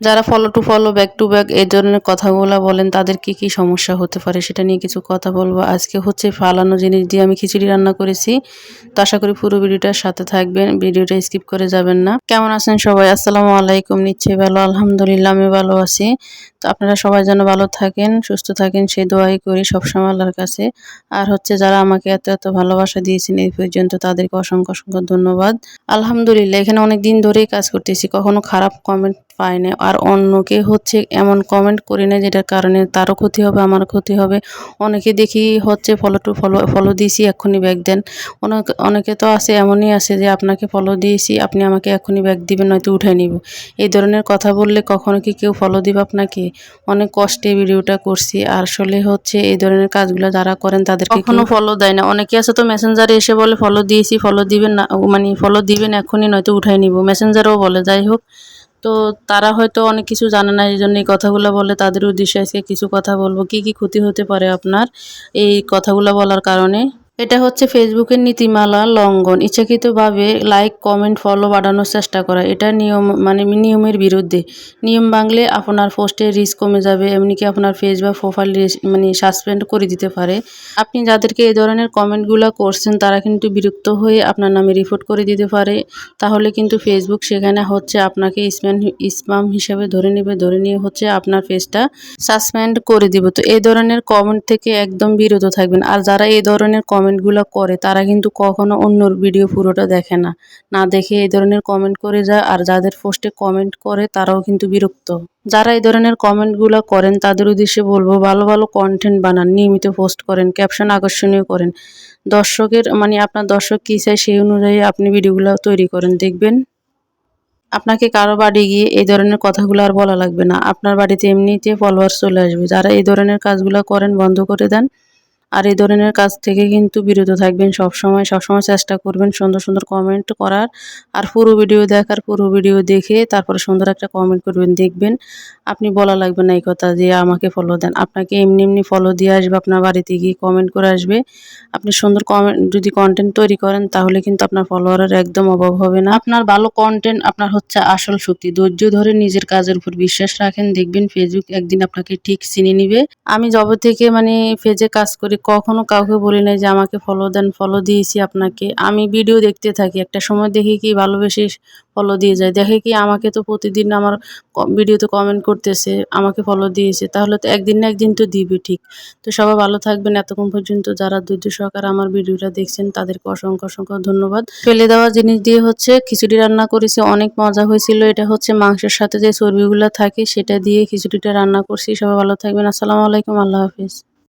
যারা follow to follow back to back এই ধরনের কথাগুলো বলেন, তাদের কি কি সমস্যা হতে পারে সেটা নিয়ে কিছু কথা বলব। আজকে হচ্ছে ফালানো জিনিস দিয়ে আমি খিচুড়ি রান্না করেছি। তো আশা করি পুরো ভিডিওটার সাথে থাকবেন, ভিডিওটা স্কিপ করে যাবেন না। কেমন আছেন সবাই? আসসালামু আলাইকুম, নিচ্ছে ভালো, আলহামদুলিল্লাহ, আমি ভালো আছি। তো আপনারা সবাই যেন ভালো থাকেন, সুস্থ থাকেন সেই দোয়াই করি সবসময় আল্লাহর কাছে। আর হচ্ছে যারা আমাকে এত এত ভালোবাসা দিয়েছেন এই পর্যন্ত, তাদেরকে অসংখ্য অসংখ্য ধন্যবাদ। আলহামদুলিল্লাহ, এখানে অনেক দিন ধরেই কাজ করতেছি, কখনো খারাপ কমেন্ট পাই না আর অন্যকে হচ্ছে এমন কমেন্ট করি না যেটার কারণে তারও ক্ষতি হবে আমার ক্ষতি হবে। অনেকে দেখি হচ্ছে ফলো টু ফলো ফলো দিয়েছি এক্ষুনি ব্যাগ দেন। অনেকে অনেকে তো আছে, এমনই আছে যে আপনাকে ফলো দিয়েছি, আপনি আমাকে এক্ষুনি ব্যাগ দিবেন, নয়তো উঠাই নিব। এই ধরনের কথা বললে কখনো কি কেউ ফলো দিবে আপনাকে? অনেক কষ্টে ভিডিওটা করছি। আর আসলে হচ্ছে এই ধরনের কাজগুলো যারা করেন তাদের কখনো ফলো দেয় না। অনেকে আছে তো মেসেঞ্জারে এসে বলে ফলো দিয়েছি ফলো দিবেন না। মানে ফলো দিবেন এখনই, নয়তো উঠাই নিব। মেসেঞ্জারেও বলে, যাই হোক। তো তারা হয়তো অনেক কিছু জানে না এই জন্য এই কথাগুলো বলে তাদের উদ্দেশ্যে আজকে কিছু কথা বলব। কি কি ক্ষতি হতে পারে আপনার এই কথাগুলো বলার কারণে? এটা হচ্ছে ফেসবুকের নীতিমালা লঙ্ঘন। ইচ্ছাকৃতভাবে লাইক, কমেন্ট, ফলো বাড়ানোর চেষ্টা করা। এটা নিয়ম মানে নিয়মের বিরুদ্ধে। নিয়ম ভাঙলে আপনার পোস্টের রিস্ক কমে যাবে, এমনকি আপনার ফেস বা প্রোফাইল মানে সাসপেন্ড করে দিতে পারে। আপনি যাদেরকে এই ধরনের কমেন্টগুলো করছেন, তারা কিন্তু বিরক্ত হয়ে আপনার নামে রিপোর্ট করে দিতে পারে। তাহলে কিন্তু ফেসবুক সেখানে হচ্ছে আপনাকে স্প্যাম স্পাম হিসাবে ধরে নেবে, ধরে নিয়ে হচ্ছে আপনার পেজটা সাসপেন্ড করে দিব। তো এই ধরনের কমেন্ট থেকে একদম বিরত থাকবেন। আর যারা এই ধরনের কমেন্টগুলো করে, তারা কিন্তু কখনো অন্যর ভিডিও পুরোটা দেখে না। না দেখে এই ধরনের কমেন্ট করে যায়, আর যাদের পোস্টে কমেন্ট করে, তারাও কিন্তু বিরক্ত। যারা এই ধরনের কমেন্টগুলো করেন, তাদের উদ্দেশ্যে বলব, ভালো ভালো কন্টেন্ট বানান, নিয়মিত পোস্ট করেন ক্যাপশন আকর্ষণীয় করেন। দর্শকের মানে আপনার দর্শক কী চায় সেই অনুযায়ী আপনি ভিডিওগুলো তৈরি করেন, দেখবেন। আপনাকে কারও বাড়ি গিয়ে এই ধরনের কথাগুলো আর বলা লাগবে না। আপনার বাড়িতে এমনিতে ফলোয়ার্স চলে আসবে। যারা এই ধরনের কাজগুলো করেন, বন্ধ করে দেন। আর এই ধরনের কাজ থেকে কিন্তু বিরত থাকবেন সবসময় সবসময় চেষ্টা করবেন সুন্দর সুন্দর কমেন্ট করার। আর পুরো ভিডিও দেখার, পুরো ভিডিও দেখে তারপরে সুন্দর একটা কমেন্ট করবেন, দেখবেন আপনি বলা লাগবে না এই কথা যে আমাকে ফলো দেন। আপনাকে এমনি এমনি ফলো দিয়ে আসবে, আপনার বাড়িতে গিয়ে কমেন্ট করে আসবে। আপনি সুন্দর কমেন্ট যদি কন্টেন্ট তৈরি করেন তাহলে কিন্তু আপনার ফলোয়ারের একদম অভাব হবে না। আপনার ভালো কন্টেন্ট আপনার হচ্ছে আসল শক্তি ধৈর্য ধরে নিজের কাজের উপর বিশ্বাস রাখেন, দেখবেন ফেসবুক একদিন আপনাকে ঠিক চিনে নিবে। আমি জবে থেকে মানে ফেজে কাজ করি কখনো কাউকে বলি নাই যে আমাকে ফলো দেন ফলো দিয়েছি আপনাকে। আমি ভিডিও দেখতে থাকি, একটা সময় দেখি কি ভালোবেসে ফলো দিয়ে যায়। দেখে কি আমাকে তো প্রতিদিন আমার ভিডিওতে কমেন্ট করতেছে, আমাকে ফলো দিয়েছে। তাহলে তো একদিন না একদিন তো দিবে ঠিক। তো সবাই ভালো থাকবেন। এতক্ষণ পর্যন্ত যারা ধৈর্য সহকারে আমার ভিডিওটা দেখছেন, তাদেরকে অসংখ্য অসংখ্য ধন্যবাদ। ফেলে দেওয়া জিনিস দিয়ে হচ্ছে খিচুড়ি রান্না করেছি, অনেক মজা হয়েছিল। এটা হচ্ছে মাংসের সাথে যে চর্বিগুলো থাকে, সেটা দিয়ে খিচুড়িটা রান্না করছি। সবাই ভালো থাকবেন। আসসালামু আলাইকুম। আল্লাহ হাফিজ।